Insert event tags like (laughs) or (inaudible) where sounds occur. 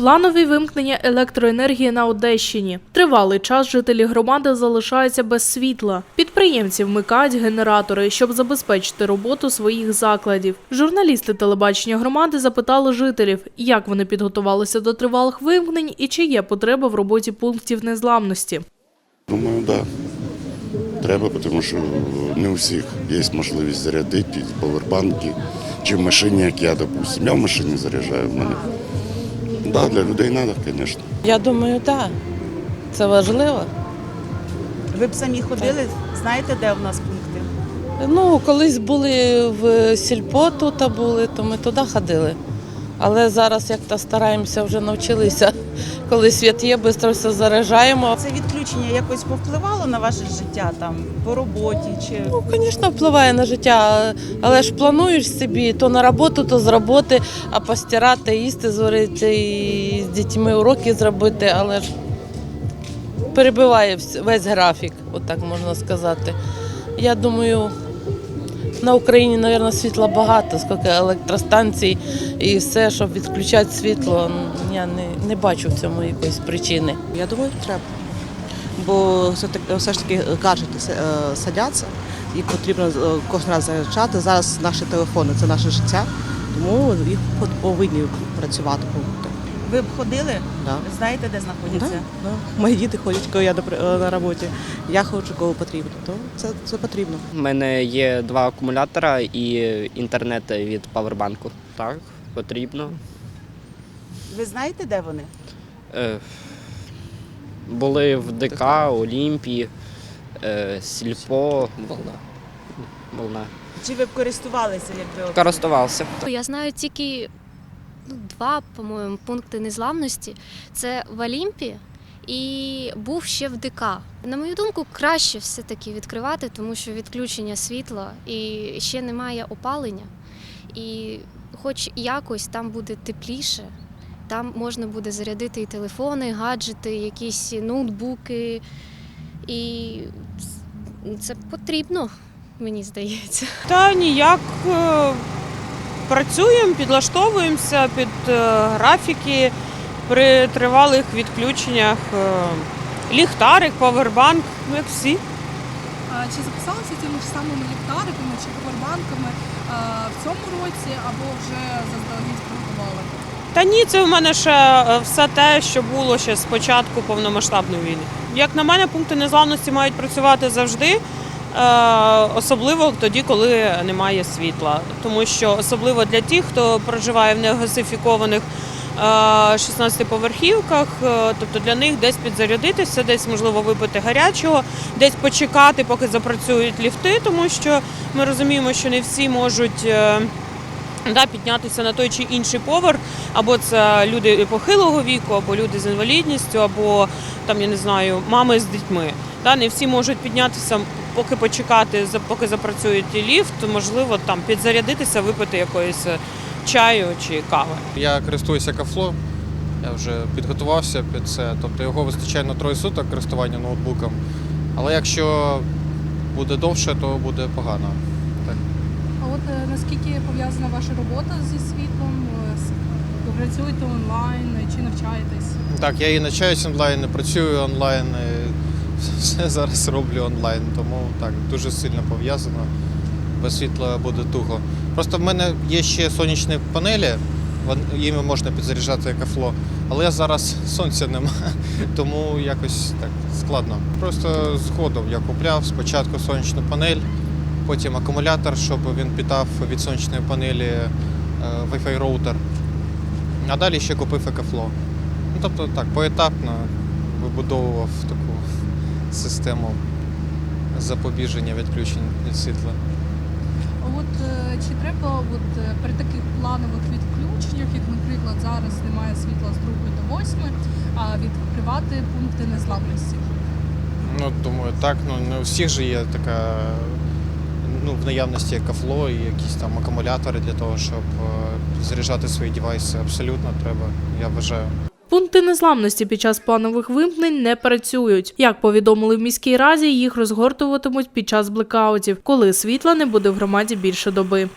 Планові вимкнення електроенергії на Одещині. Тривалий час жителі громади залишаються без світла. Підприємці вмикають генератори, щоб забезпечити роботу своїх закладів. Журналісти телебачення громади запитали жителів, як вони підготувалися до тривалих вимкнень і чи є потреба в роботі пунктів незламності. Думаю, так. Да. Треба, тому що не у всіх є можливість зарядити повербанки чи в машині, як я, допустим. Я в машині заряджаю в мене. Да, для людей треба, звісно. Я думаю, так. Це важливо. Ви б самі ходили, знаєте, де в нас пункти? Ну, колись були в сільпо тут були, то ми туди ходили. Але зараз як то стараємося, вже навчилися. Коли світ є, швидко все заряджаємо. Це відключення якось повпливало на ваше життя там по роботі чи Ну, звісно, впливає на життя, але ж плануєш собі то на роботу, то з роботи, а постирати, їсти зварити і з дітьми уроки зробити, але ж перебиває весь графік, отак можна сказати. Я думаю, на Україні, мабуть, світла багато, скільки електростанцій і все, щоб відключати світло, я не, не бачу в цьому якоїсь причини. Я думаю, треба. Бо все, ж таки гаджети е, садяться і потрібно е, кожен раз заряджати. Зараз наші телефони це наше життя, тому їх повинні працювати. Ви б ходили? Да. Знаєте, де знаходяться? да. Мої діти ходять, коли я до- е, на роботі. Я ходжу, коли потрібно. То це, це потрібно. У мене є два акумулятора і інтернет від павербанку. Так, потрібно. Ви знаєте, де вони? Е, були в ДК, Олімпії, е, Сільпо, Волна. Волна. Чи ви б користувалися, якби Користувався. Я знаю тільки ну, два, по-моєму, пункти незламності. Це в Олімпі і був ще в ДК. На мою думку, краще все-таки відкривати, тому що відключення світла і ще немає опалення. І хоч якось там буде тепліше, там можна буде зарядити і телефони, і гаджети, якісь ноутбуки. І це потрібно, мені здається. Та ніяк е, працюємо, підлаштовуємося під е, графіки при тривалих відключеннях. е, Ліхтарик, павербанк, ну як всі. Чи записалися цими ж самими ліхтариками чи повербанками в цьому році або вже заздалегідь приготували? Та ні, це в мене ще е, все те, що було ще з початку повномасштабної війни. Як на мене, пункти незламності мають працювати завжди, е, особливо тоді, коли немає світла. Тому що особливо для тих, хто проживає в негазифікованих е, 16-поверхівках, е, тобто для них десь підзарядитися, десь можливо випити гарячого, десь почекати, поки запрацюють ліфти, тому що ми розуміємо, що не всі можуть. е, да, піднятися на той чи інший поверх, або це люди похилого віку, або люди з інвалідністю, або там я не знаю, мами з дітьми. Да, не всі можуть піднятися, поки почекати, за- поки запрацює ліфт, можливо, там підзарядитися, випити якоїсь е, чаю чи кави. Я користуюся кафло, я вже підготувався під це. Тобто його вистачає на троє суток користування ноутбуком. Але якщо буде довше, то буде погано. А от е, наскільки пов'язана ваша робота зі світлом? Е, Ви працюєте онлайн чи навчаєтесь? Так, я і навчаюсь онлайн, і працюю онлайн, і все зараз роблю онлайн, тому так, дуже сильно пов'язано. Без світла буде туго. Просто в мене є ще сонячні панелі, їми можна підзаряджати кафло. Але зараз сонця нема, (laughs) тому якось так складно. Просто згодом я купляв спочатку сонячну панель, потім акумулятор, щоб він питав від сонячної панелі е, Wi-Fi роутер. А далі ще купив екофло. Ну, тобто так, поетапно вибудовував таку систему запобіження відключень від світла. От е, чи треба от, е, при таких планових відключеннях, як, наприклад, зараз немає світла з 2 до 8, а відкривати пункти незламності? Ну, думаю, так, ну не у всіх же є така ну, в наявності екофло і якісь там акумулятори для того, щоб е, заряджати свої девайси. Абсолютно треба, я вважаю. Пункти незламності під час планових вимкнень не працюють. Як повідомили в міській раді, їх розгортуватимуть під час блекаутів, коли світла не буде в громаді більше доби.